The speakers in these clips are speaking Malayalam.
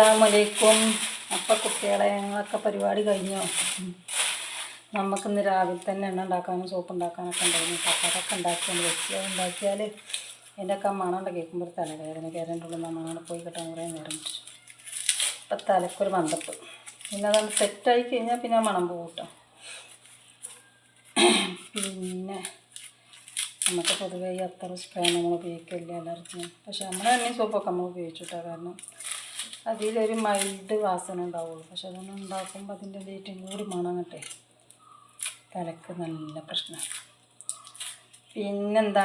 അസ്സാമലൈക്കും അപ്പം കുട്ടികളെ ഞങ്ങളൊക്കെ പരിപാടി കഴിഞ്ഞോ. നമുക്കിന്ന് രാവിലെ തന്നെ എണ്ണ ഉണ്ടാക്കാനും സോപ്പ് ഉണ്ടാക്കാനൊക്കെ ഉണ്ടായിരുന്നു. അപ്പം അതൊക്കെ ഉണ്ടാക്കിയാണ് വെച്ച് ഉണ്ടാക്കിയാൽ അതിന്റെയൊക്കെ മണമുണ്ട് കേൾക്കുമ്പോൾ തലവേദന. കയറേണ്ട ഉള്ളിൽ നിന്ന് മണം പോയി കിട്ടാൻ കുറേ നേരം അപ്പം തലക്കൊരു മന്ദപ്പ്. പിന്നെ അതാണ് സെറ്റായി കഴിഞ്ഞാൽ പിന്നെ ആ മണം പോകട്ടോ പിന്നെ നമുക്ക് പൊതുവേ അത്ര സ്പ്രേ നമ്മൾ ഉപയോഗിക്കില്ല അലർജിയും പക്ഷെ നമ്മൾ തന്നെ സോപ്പൊക്കെ നമ്മൾ ഉപയോഗിച്ചിട്ടാണ് കാരണം അതിലൊരു മൈൽഡ് വാസന ഉണ്ടാവുള്ളൂ. പക്ഷെ അതൊന്നും ഉണ്ടാക്കുമ്പോൾ അതിന്റെ ഡേറ്റും കൂടി മണന്നിട്ടേ തലക്ക് നല്ല പ്രശ്നമാണ് പിന്നെന്താ?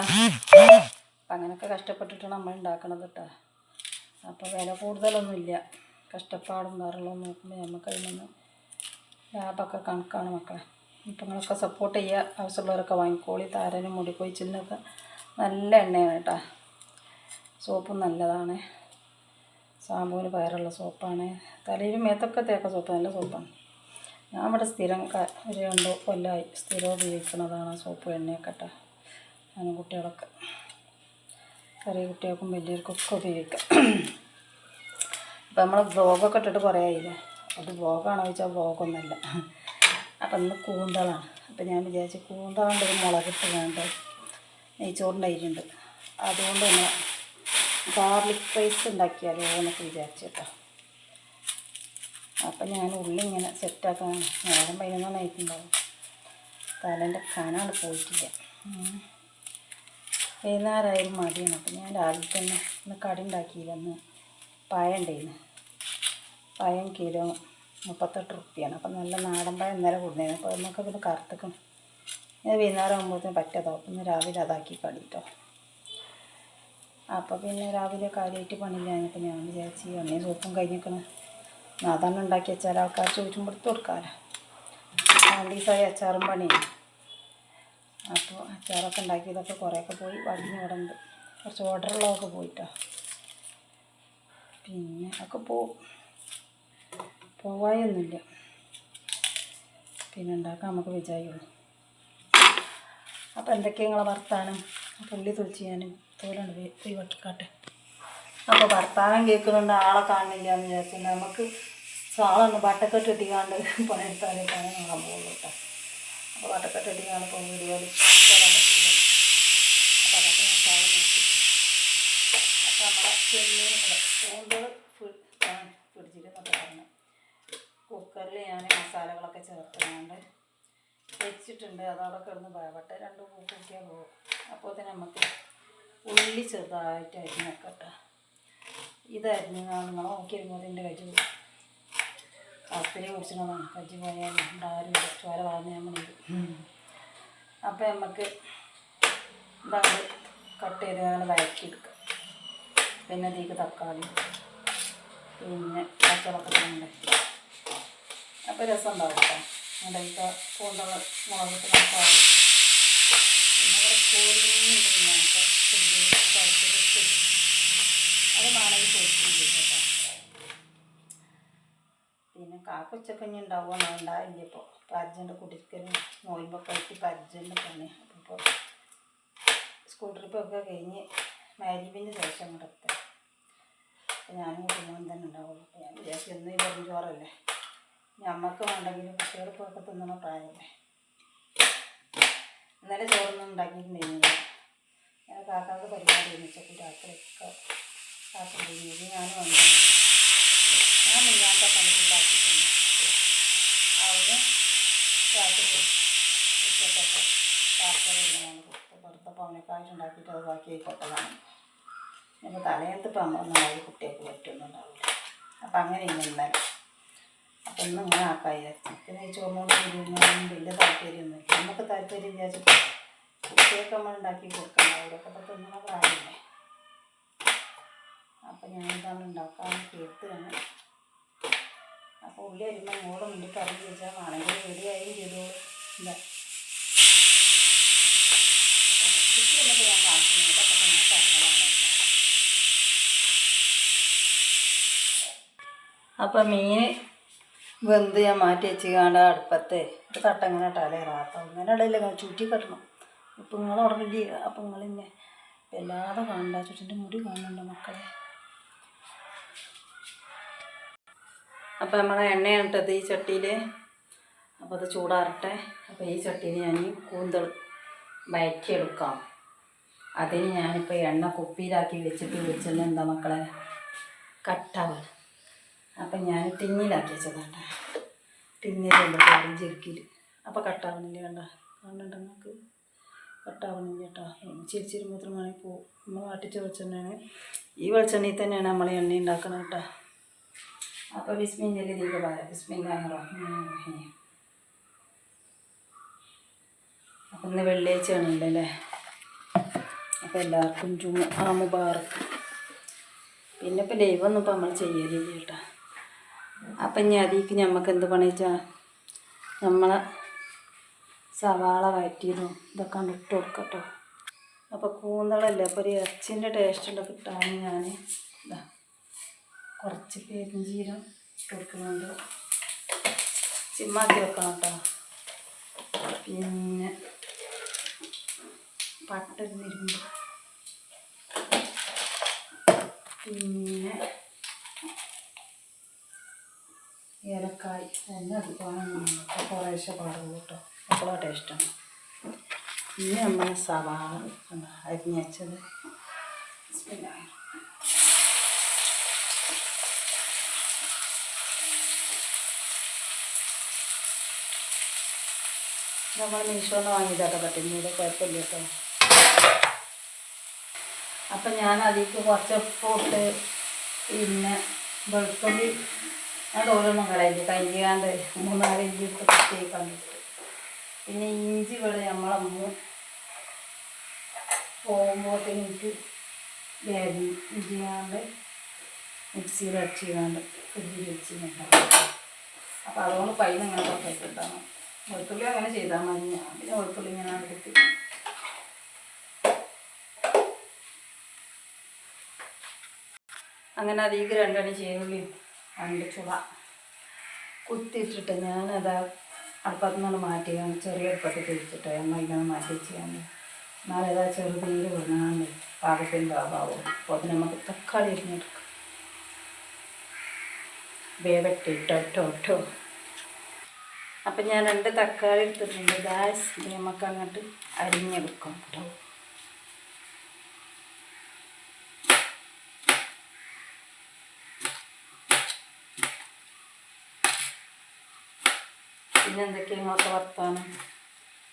അങ്ങനെയൊക്കെ കഷ്ടപ്പെട്ടിട്ടാണ് നമ്മൾ ഉണ്ടാക്കണത് കേട്ടോ അപ്പോൾ വില കൂടുതലൊന്നുമില്ല. കഷ്ടപ്പാടും വേറെല്ലാം നോക്കുമ്പോൾ നമുക്ക് അതിൽ നിന്ന് ലാഭമൊക്കെ കണക്കാണ് മക്കളെ. ഇപ്പം നിങ്ങളൊക്കെ സപ്പോർട്ട് ചെയ്യുക ആവശ്യമുള്ളവരൊക്കെ വാങ്ങിക്കോളി. താരനും മുടി കൊഴിച്ചിലിനൊക്കെ നല്ല എണ്ണയാണ് കേട്ടോ സോപ്പും നല്ലതാണ്. സാമ്പൂന് പയറുള്ള സോപ്പാണ്. തലയിലും മേത്തൊക്കെ തേക്ക സോപ്പ് നല്ല സോപ്പാണ്. ഞാൻ ഇവിടെ സ്ഥിരം ഒരു രണ്ടോ കൊല്ലമായി സ്ഥിരം ഉപയോഗിക്കുന്നതാണ് സോപ്പ് എണ്ണയൊക്കെ കേട്ടോ ഞാൻ കുട്ടികളൊക്കെ ചെറിയ കുട്ടികൾക്കും വലിയവർക്കൊക്കെ ഉപയോഗിക്കാം. അപ്പം നമ്മൾ ബ്ലോഗൊക്കെ ഇട്ടിട്ട് കുറേ ആയില്ലേ? അത് ബ്ലോഗാണോ ചോദിച്ചാൽ ബ്ലോഗൊന്നല്ല അപ്പം ഇന്ന് കൂന്തളാണ്. അപ്പം ഞാൻ വിചാരിച്ചു കൂന്തളുണ്ട് ഒരു മുളകിട്ട് വേണ്ട നെയ്ച്ചോറിന്റെ അരിയുണ്ട്. അതുകൊണ്ട് തന്നെ ഗാർലിക് റൈസ് ഉണ്ടാക്കിയാലോ എന്നൊക്കെ വിചാരിച്ചു കേട്ടോ അപ്പം ഞാൻ ഉള്ളി ഇങ്ങനെ സെറ്റാക്കാൻ നേരം പതിനൊന്നായിട്ടുണ്ടാവും തലേന്റെ കനാണ് പോയിട്ടില്ല. വൈകുന്നേരമായാലും മടിയാണ് അപ്പം ഞാൻ രാവിലെ തന്നെ ഇന്ന് കടി ഉണ്ടാക്കിയില്ല. അന്ന് പഴം ഉണ്ടായിരുന്നു പഴം കിലോ മുപ്പത്തെട്ട് റുപ്യാണ്. അപ്പം നല്ല നാടൻ പഴം ഇന്നലെ കൊടുന്നേന്. അപ്പോൾ നമുക്ക് പിന്നെ കറുത്തക്കണം ഞാൻ വൈകുന്നേരം ആകുമ്പോഴത്തേന് പറ്റതാവും. അപ്പം രാവിലെ അതാക്കി കടി അപ്പോൾ പിന്നെ രാവിലെ കാര്യമായിട്ട് പണിയില്ലാഞ്ഞപ്പോൾ ഞാൻ വിചാരിച്ച് എണ്ണയും സോപ്പും കഴിഞ്ഞിരിക്കണം അതാണ് ഉണ്ടാക്കി വെച്ചാൽ ആൾക്കാർ ചോദിച്ചും കൊടുത്ത് കൊടുക്കാമല്ലോ ദിവസമായി അച്ചാറും പണിയാണ് അപ്പോൾ അച്ചാറൊക്കെ ഉണ്ടാക്കിയതൊക്കെ കുറേയൊക്കെ പോയി വടിഞ്ഞ് ഉണ്ട്. കുറച്ച് ഓർഡറുള്ളതൊക്കെ പോയിട്ടോ. പിന്നെ ഒക്കെ പോവും. പോവായൊന്നുമില്ല. പിന്നെ ഉണ്ടാക്കാൻ നമുക്ക് വിചാരിക്കുള്ളൂ അപ്പോൾ എന്തൊക്കെയാണ് നിങ്ങളെ വർത്താനം? പുള്ളി തുളിച്ച് ഞാൻ തോലുണ്ട് പോയി വട്ടക്കാട്ടെ. അപ്പോൾ ഭർത്താവൻ കേൾക്കുന്നുണ്ട് ആളെ കാണില്ല എന്ന് വിചാരിച്ചു നമുക്ക് സാളൊന്ന് വട്ടക്കെട്ട് ഇട്ടിക്കാണ്ട് പണിയെടുത്താലേ പണി പോകുന്നത് പോകുള്ളൂ കേട്ടോ. അപ്പോൾ വട്ടക്കെട്ട് ഇട്ടിക്കാണ്ട് ഇടാൻ പറ്റില്ല അപ്പോൾ കുക്കറിൽ ഞാൻ മസാലകളൊക്കെ ചേർത്തുകൊണ്ട് വെച്ചിട്ടുണ്ട്. അതവിടെ കിടന്ന് ഭയപ്പെട്ടെ രണ്ട് കൂട്ടിയാൽ പോകും അപ്പോൾ തന്നെ നമുക്ക് ഉള്ളി ചെറുതായിട്ട് അരിഞ്ഞൊക്കെ കേട്ടോ ഇതായിരുന്നു നിങ്ങൾ നോക്കിയിരുന്നത് എന്റെ കജ്ജ് പോകും കസ്തരി കുടിച്ചിട്ടുള്ളതാണ് കജ്ജ് പോയാൽ ഉണ്ടാരും ചോര വളർന്ന് ഞാൻ മണി അപ്പോൾ നമുക്ക് ഇതാണ് കട്ട് ചെയ്ത് അങ്ങനെ വഴക്കിയെടുക്കുക പിന്നെ തീക്ക് തക്കാളി പിന്നെ പച്ചവളപ്പൊക്കെ ഉണ്ടാക്കി അപ്പോൾ രസം ഉണ്ടാവും കേട്ടോ. പൂന്തള മുളകിട്ട് തക്കാളി പിന്നെ ഇവിടെ കോരിയുണ്ട് ഞങ്ങൾക്ക് അത് വേണമെങ്കിൽ പൊരിക്കും കേട്ടോ പിന്നെ കാക്കൊച്ചക്കഞ്ഞി ഉണ്ടാവുക ഉണ്ടായില്ല ഇപ്പോൾ അർജന്റ് കുടിക്കലും. നോയിമ്പൊക്കെ ആയിട്ട് അർജന്റ് പണി അപ്പോൾ ഇപ്പോൾ സ്കൂൾ ട്രിപ്പൊക്കെ കഴിഞ്ഞ് മാരീബിന്റെ ശേഷം എത്തുക അപ്പോൾ ഞാനും കുടുംബം തന്നെ ഉണ്ടാവുള്ളൂ. അപ്പോൾ ഞാൻ വിചാരിച്ചു എന്നും ഈ വെറും ചോറല്ലേ. ഞമ്മക്ക് വേണ്ടെങ്കിലും കുട്ടികൾക്കൊക്കെ തിന്നണ പ്രായമല്ലേ. ഇന്നലെ ചോറൊന്നും ഉണ്ടാക്കിയിട്ടുണ്ടായിരുന്നില്ല. ഞാൻ കാക്കാക്ക് പരിപാടി ഒന്നിച്ചപ്പോൾ രാത്രിയൊക്കെ കാക്കുണ്ടായിരുന്നു ഞാൻ വന്നു. ഞാൻ മുന്നാമത്തെ പണിക്ക് അവന് രാത്രി ഉച്ചക്കൊക്കെ കാക്കറിയാണ് കൊടുത്ത് വെറുതെ പവനക്കാശ് ഉണ്ടാക്കിയിട്ട് അത് ബാക്കി ആയിക്കോട്ടതാണ്. അപ്പോൾ തലയത്ത് നമ്മളൊന്നും ആയി കുട്ടികൾക്ക് പറ്റുന്നുണ്ടാവില്ല. അപ്പം അങ്ങനെയാണ് ഇന്നലെ. അപ്പം ഇന്ന് ഇങ്ങനെ ആക്കായി പിന്നെ ഈ ചോറിനോട് ഇരുന്നൊന്നും വലിയ താല്പര്യമൊന്നുമില്ല നമുക്ക് താല്പര്യം വിചാരിച്ചിട്ട് കുട്ടികൾക്ക് നമ്മൾ ഉണ്ടാക്കി കൊടുക്കണ്ട അവരൊക്കെ ഇപ്പം തിന്നണ പ്രായമില്ലേ അപ്പം ഞാൻ ഇതാണ് ഉണ്ടാക്കാൻ കേൾക്കുകയാണ് ഉള്ളി അരിയുമ്പോൾ മോൾ കറി ചോദിച്ചാൽ വേണമെങ്കിൽ റെഡിയായി ചെയ്തോളൂ അപ്പം മീൻ വെന്ത് ഞാൻ മാറ്റി വെച്ച് കാണ്ട അടുപ്പത്തെ. ഒരു തട്ടങ്ങനെ ഇട്ടാലേ റാത്ത. ഇങ്ങനെ ഇടയില്ല ഇങ്ങനെ ചുറ്റി കെട്ടണം. ഇപ്പം നിങ്ങൾ ഉടനെ അപ്പം നിങ്ങളിന്നെ വല്ലാതെ കാണണ്ട. ചുറ്റിന്റെ മുടി കാണുന്നുണ്ട് മക്കളെ. അപ്പോൾ നമ്മൾ എണ്ണയാണ് ഇട്ടത് ഈ ചട്ടിയിൽ അപ്പോൾ അത് ചൂടാറട്ടെ. അപ്പോൾ ഈ ചട്ടിയിൽ ഞാൻ കൂന്തൾ വയറ്റിയെടുക്കാം അതിന് ഞാനിപ്പോൾ എണ്ണ കുപ്പിയിലാക്കി വെച്ചിട്ട് വെച്ചത് എന്താ മക്കളെ? കട്ടാവ് അപ്പം ഞാൻ ടിന്നിലാക്കി വെച്ചതാട്ടെ. ടിന്നിലുണ്ട് ചെറുക്കിൽ അപ്പോൾ കട്ടാവണില്ല കണ്ട? കാണണ്ട നമുക്ക് കട്ടാവണില്ല കേട്ടോ. ചിരിച്ചിരി മാത്രമാണ് പോവും നമ്മൾ വാട്ടിച്ച വെളിച്ചെണ്ണയാണ്. ഈ വെളിച്ചെണ്ണയിൽ തന്നെയാണ് നമ്മൾ എണ്ണ ഉണ്ടാക്കുന്നത് കേട്ടോ. അപ്പോൾ ബിസ്മിന്റെ ദീപ ബിസ്മില്ലാഹി റഹ്മാൻ റഹീം. അപ്പം ഇന്ന് അപ്പോൾ എല്ലാവർക്കും ജുമ ആ മുബാർക്ക് പിന്നെ ഇപ്പൊ ലൈവൊന്നും ഇപ്പൊ നമ്മൾ ചെയ്യലില്ല കേട്ടോ. അപ്പം ഇനി അതിക്ക് നമുക്ക് എന്ത് പണിച്ചാൽ നമ്മളെ സവാള വഴറ്റിയതും ഇതൊക്കെ ഇട്ട് കൊടുക്കട്ടോ. അപ്പോൾ കൂന്തളല്ലേ? അപ്പോൾ ഒരു ഇറച്ചിന്റെ ടേസ്റ്റ് ഉണ്ട് കിട്ടാൻ ഞാൻ ഇതാ. കുറച്ച് പെരിഞ്ചീരം കൊടുക്കുന്നുണ്ട്. ചിമ്മാക്കി വെക്കണം കേട്ടോ. പിന്നെ പട്ടരുന്നിരുമ്പ് പിന്നെ ഏലക്കായ്. എല്ലാം നമുക്ക് കുറേശ്ശെ പാടുള്ളൂ കേട്ടോ. അപ്പോഴാണ് ടേസ്റ്റാണ് ഇനി നമ്മൾ സവാള അരിഞ്ഞച്ചത് അരിഞ്ഞ് നമ്മൾ മീഷോന്ന് വാങ്ങിയതാട്ടോ പറ്റുന്നത് കുഴപ്പമില്ല കേട്ടോ. അപ്പം ഞാൻ അതിലേക്ക് കുറച്ച് ഉപ്പിട്ട് പിന്നെ വെളുത്തുള്ളി ഞാൻ ഓരോന്നും കളയില്ല കയ്യാണ്ട് മൂന്നാൽ ഇഞ്ചി ഇട്ട് കുത്തി കണ്ടിട്ട് പിന്നെ ഇഞ്ചി ഇവിടെ നമ്മളമ്മ എനിക്ക് വേദി ഇഞ്ചി ഇഞ്ചിയാണ്ട് മിക്സിയിൽ അടിച്ചിടാണ്ട് ഫ്രിഡ്ജിൽ വെച്ചിട്ടുണ്ടാവും അപ്പോൾ അതുകൊണ്ട് പൈന ഇങ്ങനെ കുറച്ചിട്ടുണ്ടാകും വെളുത്തുള്ളി അങ്ങനെ ചെയ്താൽ മതി. ഞാൻ പിന്നെ വെളുത്തുള്ളി ഇങ്ങനെ എടുത്ത് അങ്ങനെ അതിലേക്ക് രണ്ടണി ചേരുള്ളിയും രണ്ട് ചുള കുത്തിയിട്ടിട്ട് ഞാനത് അടുപ്പത്തു നിന്നാണ് മാറ്റിയാണ്. ചെറിയ അടുപ്പത്ത് തിരിച്ചിട്ട് എണ്ണ ഇങ്ങനെ മാറ്റി വെച്ചാണ് എന്നാലതാ ചെറുതീര് വിടാണ്ട് പാകത്തിന്റെ അഭാവം. അപ്പോൾ അത് നമുക്ക് തക്കാളി ഇരുന്നെടുക്കാം വേവട്ടെ അപ്പം ഞാൻ രണ്ട് തക്കാളി എടുത്തിട്ടുണ്ട്. ഗ്യാസ് നമുക്ക് അങ്ങോട്ട് അരിഞ്ഞെടുക്കാം കേട്ടോ. പിന്നെ എന്തൊക്കെയാണ് ഇങ്ങോട്ട് വർത്താനം?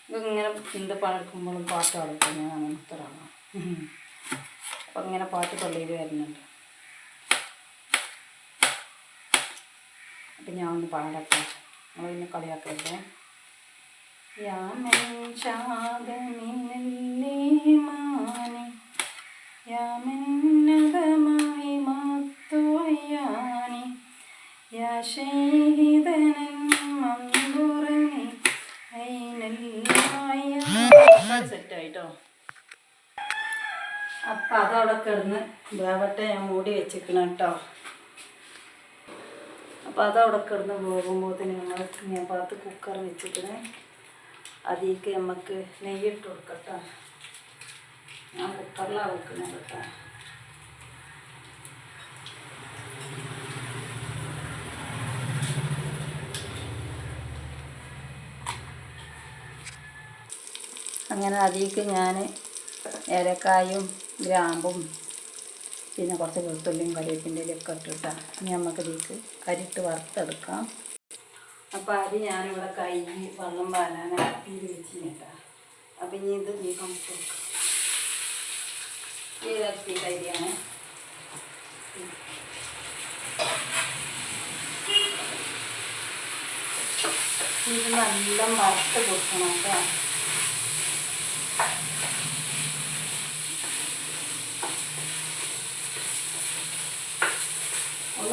ഇതിങ്ങനെ എന്ത് പഴക്കുമ്പോഴും പാട്ട് പാടും ഞാൻ അങ്ങനത്തെ ഒരാളാണ് അപ്പം ഇങ്ങനെ പാട്ട് പള്ളിയിൽ വരുന്നുണ്ട്. അപ്പം ഞാൻ ഒന്ന് പാടട്ടെ നമ്മൾ കളിയാക്കട്ടെ യാമൻ സെറ്റായിട്ടോ? അപ്പം അതവിടെ കിടന്ന് വേവട്ടെ ഞാൻ മൂടി വെച്ചിരിക്കണം കേട്ടോ. അപ്പോൾ അതവിടെ കിടന്ന് പോകുമ്പോഴത്തേന് ഞങ്ങൾ ഞാൻ പാത്ത് കുക്കർ വെച്ചിട്ട് അതിലേക്ക് നമുക്ക് നെയ്യിട്ട് കൊടുക്കട്ടോ. ഞാൻ കുക്കറിലാണ് വെക്കുന്നത് കേട്ടോ. അങ്ങനെ അതിലേക്ക് ഞാൻ ഏലക്കായും ഗ്രാമ്പും പിന്നെ കുറച്ച് വെളുത്തുള്ളിയും കറിവേപ്പിന്റെയും ഒക്കെ ഇട്ടിട്ട ഇനി നമുക്ക് ഇതിലേക്ക് കരിട്ട് വറുത്തെടുക്കാം. അപ്പോൾ അരി ഞാനിവിടെ കൈ വെള്ളം അപ്പിയിൽ വെച്ച് കേട്ടാ. അപ്പം ഇനി ഇത് നീ നമുക്ക് കൊടുക്കാം. ഈ അപ്പി കരിയാണ് ഇത് നല്ല വറുത്ത് കൊടുക്കണം കേട്ടോ.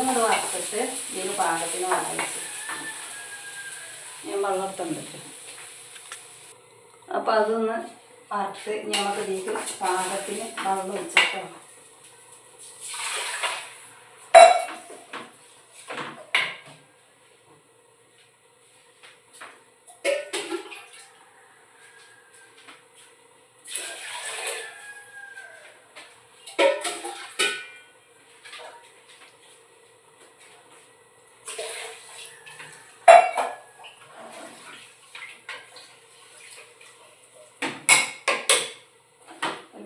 കൂടെ വറുത്തിട്ട് ഇതിന് പാകത്തിന് വാങ്ങിച്ച് ഞാൻ വെള്ളം എടുത്തുണ്ടിട്ട് അപ്പോൾ അതൊന്ന് വറുത്ത് ഞമ്മക്ക് ഇതിൽ പാകത്തിന് വെള്ളം ഒഴിച്ചിട്ടോ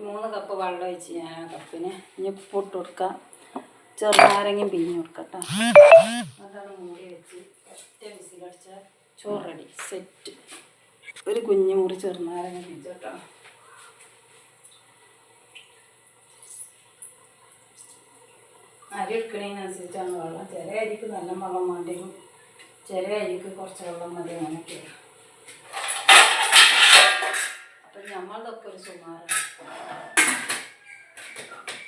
കപ്പ് വെള്ളം ഒഴിച്ച് ഞാൻ ആ കപ്പിന് ഇനി ഉപ്പിട്ട് കൊടുക്കാം. ചെറുനാരങ്ങയും പിഴിഞ്ഞ് കേട്ടോ അതാണ് മൂടി വെച്ച് ഒറ്റ വിസിലടിച്ച ചോറ് റെഡി സെറ്റ്. ഒരു കുഞ്ഞു മുറി ചെറുനാരങ്ങ പിഴിച്ചോട്ടോ അരി എടുക്കണതിനനുസരിച്ചാണ് വെള്ളം. ചില അരിക്ക് നല്ല വെള്ളം വേണ്ടി വരും ചില അരിക്ക് കുറച്ച് വെള്ളം മതി അങ്ങനെയൊക്കെയാണ് അപ്പം നമ്മളതൊക്കെ ഒരു സുമാറാണ്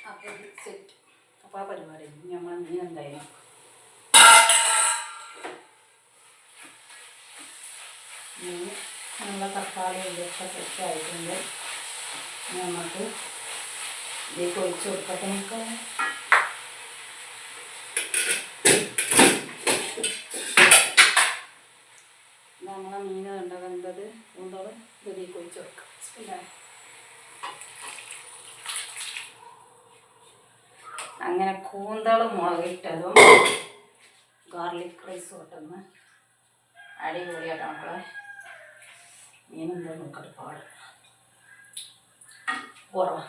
അപ്പോൾ ഇത് സെറ്റ് അപ്പോൾ ആ പരിപാടി നമ്മൾ നീ എന്തായാലും. ഇനി നമ്മളെ തക്കാളി ഇതൊക്കെ സെറ്റ് ആയിട്ടുണ്ട്. ഇനി നമുക്ക് ഇതിലേക്ക് ഒഴിച്ച് കൊടുക്കട്ടെ നമുക്ക് നമ്മളെ മീൻ കണ്ടത് എന്തത് കൊണ്ടത് ഇതിലേക്ക് ഒഴിച്ച് കൊടുക്കാം ബിസ്മില്ലാ. അങ്ങനെ കൂന്തൾ മുളകിട്ടതും ഗാർലിക് റൈസ് ഇട്ടൊന്ന് അടിപൊളിയായിട്ട് മക്കളെ. മീനെന്തോ നോക്കട്ടെ പാട്. കുറവാ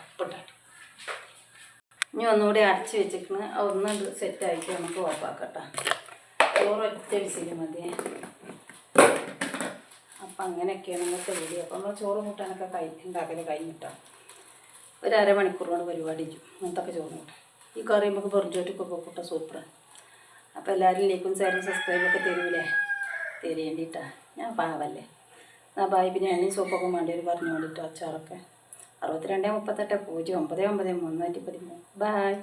ഇനി ഒന്നുകൂടി അടച്ച് വെച്ചിട്ട് ഒന്ന് സെറ്റ് ആയിട്ട് നമുക്ക് ഓഫാക്കട്ടെ ചോറ് ഒറ്റ വിസിൽ മതിയേ. അപ്പം അങ്ങനെയൊക്കെയാണ് ഇന്നത്തെ വീഡിയോ അപ്പം നമ്മൾ ചോറ് കൂട്ടാനൊക്കെ കൈ ഉണ്ടാക്കൽ കഴിഞ്ഞിട്ടാണ് ഒരു അരമണിക്കൂർ കൊണ്ട് പരിപാടി ചെയ്യും ചോറ് കൂട്ടാം ഈ കറി നമുക്ക് വെറുജോട്ടിക്കൊക്കെ കൂട്ട സൂപ്പറാണ് അപ്പോൾ എല്ലാവരും ലൈക്കും ചേർന്ന് സബ്സ്ക്രൈബൊക്കെ തരൂലേ? തരേണ്ടിട്ടാ. ഞാൻ പാവല്ലേ. ആ ബായി പിന്നെ എണ്ണയും സോപ്പൊക്കെ വേണ്ടി ഒരു പറഞ്ഞു കൊണ്ടിട്ടോ അച്ചാറൊക്കെ. അറുപത്തിരണ്ട് മുപ്പത്തെട്ട് പൂജ്യം ഒമ്പത് ഒമ്പത് മുന്നൂറ്റി പതിമൂന്ന്. ബായ്